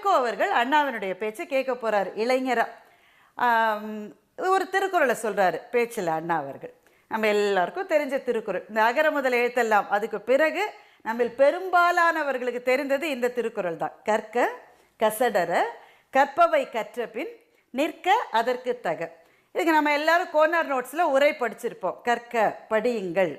வைகோ அவர்கள் அண்ணாவினுடைய பேச்சை கேட்க போகிறார் இளைஞரா. ஒரு திருக்குறளை சொல்றாரு பேச்சில் அண்ணா அவர்கள். நம்ம எல்லாருக்கும் தெரிஞ்ச திருக்குறள். இந்த அகர முதல் எழுத்தெல்லாம் அதுக்கு பிறகு நம்ம பெரும்பாலானவர்களுக்கு தெரிந்தது இந்த திருக்குறள் தான். கற்க கசடர கற்பவை கற்ற பின் நிற்க அதற்கு தக. இதுக்கு நம்ம எல்லாரும் கோனார் நோட்ஸில் உரை படிச்சிருப்போம். கற்க படியுங்கள்.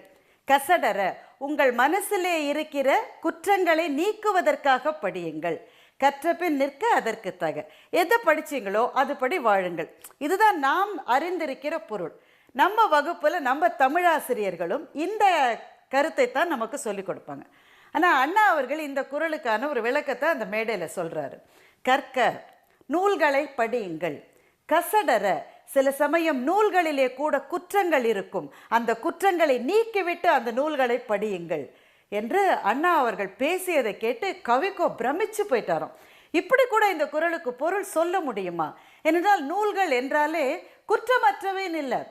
கசடர உங்கள் மனசிலே இருக்கிற குற்றங்களை நீக்குவதற்காக படியுங்கள். கற்றபின் நிற்க அதற்கு தக. எதை படிச்சீங்களோ அதுபடி வாழுங்கள். இதுதான் நாம் அறிந்திருக்கிற பொருள். நம்ம வகுப்பில் நம்ம தமிழாசிரியர்களும் இந்த கருத்தை தான் நமக்கு சொல்லிக் கொடுப்பாங்க. ஆனால் அண்ணா அவர்கள் இந்த குறளுக்கான ஒரு விளக்கத்தை அந்த மேடையில் சொல்கிறாரு கற்க நூல்களை படியுங்கள். கசடர சில சமயம் நூல்களிலே கூட குற்றங்கள் இருக்கும். அந்த குற்றங்களை நீக்கிவிட்டு அந்த நூல்களை படியுங்கள். என்று அண்ணா அவர்கள் பேசியதை கேட்டு கவிக்கோ பிரமிச்சு போயிட்டாராம். இப்படி கூட இந்த குறளுக்கு பொருள் சொல்ல முடியுமா? ஏனென்றால் நூல்கள் என்றாலே குற்றமற்றவேன் இல்லை.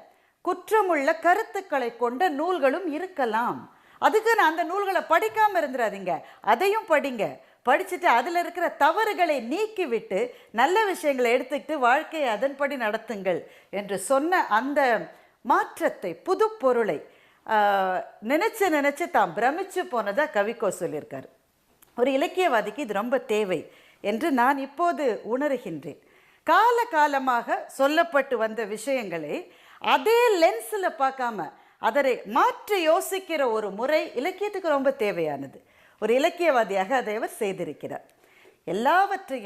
குற்றமுள்ள கருத்துக்களை கொண்ட நூல்களும் இருக்கலாம். அதுக்கு நான் அந்த நூல்களை படிக்காமல் இருந்துடாதீங்க அதையும் படிங்க. படிச்சுட்டு அதில் இருக்கிற தவறுகளை நீக்கிவிட்டு நல்ல விஷயங்களை எடுத்துக்கிட்டு வாழ்க்கையை அதன்படி நடத்துங்கள் என்று சொன்ன அந்த மாற்றத்தை புது பொருளை நினைச்சு நினைச்சு தான் பிரமிச்சு போனதா கவிக்கோ சொல்லியிருக்கார். ஒரு இலக்கியவாதிக்கு இது ரொம்ப தேவை என்று நான் இப்போது உணர்கின்றேன். கால காலமாக சொல்லப்பட்டு வந்த விஷயங்களை அதே லென்ஸில் பார்க்காம அதனை மாற்றி யோசிக்கிற ஒரு முறை இலக்கியத்துக்கு ரொம்ப தேவையானது. ஒரு இலக்கியவாதியாக அதை அவர் செய்திருக்கிறார். எல்லாவற்றையும்